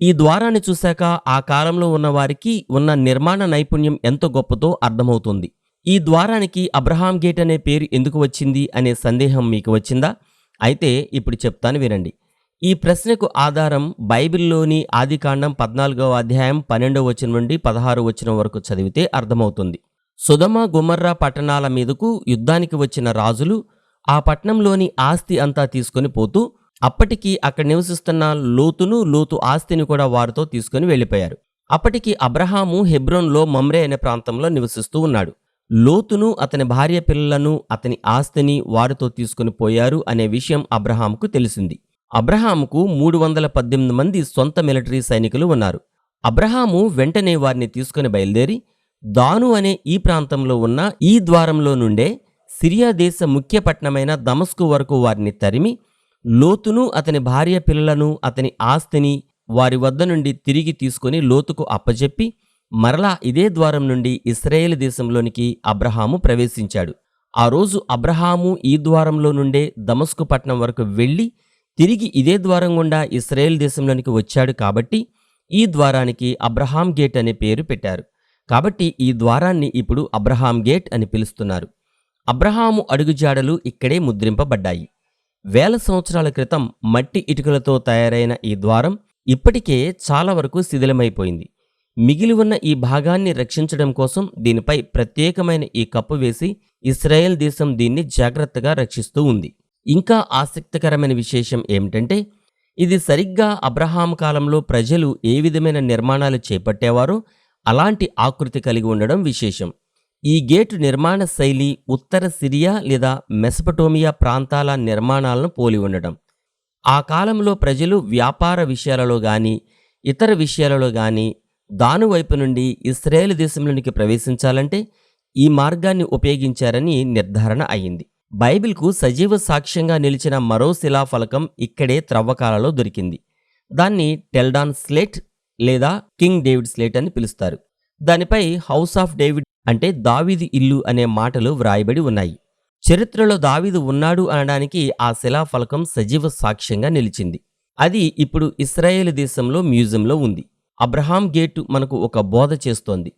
ఈ ద్వారాన్ని చూశాక ఆ కాలంలో ఉన్నవారికి ఉన్న నిర్మాణ నైపుణ్యం ఎంత గొప్పతో అర్థమవుతుంది. ఈ ద్వారానికి అబ్రహాం గేట్ అనే పేరు ఎందుకు వచ్చింది అనే సందేహం మీకు వచ్చిందా? అయితే ఇప్పుడు చెప్తాను వినండి. ఈ ప్రశ్నకు ఆధారం బైబిల్లోని ఆదికాండం పద్నాలుగవ అధ్యాయం పన్నెండవ వచనం నుండి పదహారు వచనం వరకు చదివితే అర్థమవుతుంది. సుధమ గుమర్రా పట్టణాల మీదకు యుద్ధానికి వచ్చిన రాజులు ఆ పట్టణంలోని ఆస్తి అంతా తీసుకొని పోతూ అప్పటికి అక్కడ నివసిస్తున్న లోతును లోతు ఆస్తిని కూడా వారితో తీసుకుని వెళ్ళిపోయారు. అప్పటికి అబ్రహాము హెబ్రోన్లో మమ్రే అనే ప్రాంతంలో నివసిస్తూ ఉన్నాడు. లోతును అతని భార్య పిల్లలను అతని ఆస్తిని వారితో తీసుకుని పోయారు అనే విషయం అబ్రహాముకు తెలిసింది. అబ్రహాముకు మూడు వందల పద్దెనిమిది మంది సొంత మిలిటరీ సైనికులు ఉన్నారు. అబ్రహాము వెంటనే వారిని తీసుకుని బయలుదేరి దాను అనే ఈ ప్రాంతంలో ఉన్న ఈ ద్వారంలో నుండే సిరియా దేశ ముఖ్య పట్టణమైన దమస్కు వరకు వారిని తరిమి లోతును అతని భార్య పిల్లలను అతని ఆస్తిని వారి వద్ద నుండి తిరిగి తీసుకుని లోతుకు అప్పజెప్పి మరలా ఇదే ద్వారం నుండి ఇస్రాయేల్ దేశంలోనికి అబ్రహాము ప్రవేశించాడు. ఆ రోజు అబ్రహాము ఈ ద్వారంలో నుండే దమస్కు పట్టణం వరకు వెళ్ళి తిరిగి ఇదే ద్వారం గుండా ఇస్రాయేల్ దేశంలోనికి వచ్చాడు కాబట్టి ఈ ద్వారానికి అబ్రహాం గేట్ అనే పేరు పెట్టారు. కాబట్టి ఈ ద్వారాన్ని ఇప్పుడు అబ్రహాం గేట్ అని పిలుస్తున్నారు. అబ్రహాము అడుగుజాడలు ఇక్కడే ముద్రింపబడ్డాయి. వేల సంవత్సరాల క్రితం మట్టి ఇటుకలతో తయారైన ఈ ద్వారం ఇప్పటికే చాలా వరకు శిథిలమైపోయింది. మిగిలి ఉన్న ఈ భాగాన్ని రక్షించడం కోసం దీనిపై ప్రత్యేకమైన ఈ కప్పు వేసి ఇస్రాయేల్ దేశం దీన్ని జాగ్రత్తగా రక్షిస్తూ ఉంది. ఇంకా ఆసక్తికరమైన విశేషం ఏమిటంటే ఇది సరిగ్గా అబ్రహాం కాలంలో ప్రజలు ఏ విధమైన నిర్మాణాలు చేపట్టేవారో అలాంటి ఆకృతి కలిగి ఉండడం విశేషం. ఈ గేటు నిర్మాణ శైలి ఉత్తర సిరియా లేదా మెసపటోమియా ప్రాంతాల నిర్మాణాలను పోలి ఉండడం ఆ కాలంలో ప్రజలు వ్యాపార విషయాలలో కానీ ఇతర విషయాలలో కానీ దాను వైపు నుండి ఇస్రాయేల్ దేశంలోనికి ప్రవేశించాలంటే ఈ మార్గాన్ని ఉపయోగించారని నిర్ధారణ అయింది బైబిల్కు సజీవ సాక్ష్యంగా నిలిచిన మరో శిలాఫలకం ఇక్కడే త్రవ్వకాలలో దొరికింది. దాన్ని టెల్డాన్ స్లేట్ లేదా కింగ్ డేవిడ్ స్లేట్ అని పిలుస్తారు. దానిపై హౌస్ ఆఫ్ డేవిడ్ అంటే దావీదు ఇల్లు అనే మాటలు వ్రాయబడి ఉన్నాయి. చరిత్రలో దావీదు ఉన్నాడు అనడానికి ఆ శిలాఫలకం సజీవ సాక్ష్యంగా నిలిచింది. అది ఇప్పుడు ఇస్రాయేల్ దేశంలో మ్యూజియంలో ఉంది. అబ్రహాం గేటు మనకు ఒక బోధ చేస్తోంది.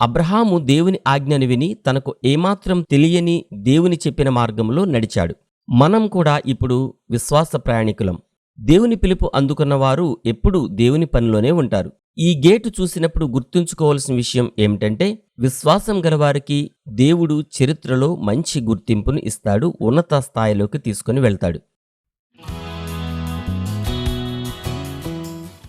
అబ్రహాము దేవుని ఆజ్ఞను విని తనకు ఏమాత్రం తెలియని దేవుని చెప్పిన మార్గంలో నడిచాడు. మనం కూడా ఇప్పుడు విశ్వాస ప్రయాణికులం. దేవుని పిలుపు అందుకున్న వారు ఎప్పుడూ దేవుని పనిలోనే ఉంటారు. ఈ గేటు చూసినప్పుడు గుర్తుంచుకోవాల్సిన విషయం ఏమిటంటే విశ్వాసం గలవారికి దేవుడు చరిత్రలో మంచి గుర్తింపును ఇస్తాడు ఉన్నత స్థాయిలోకి తీసుకుని వెళ్తాడు.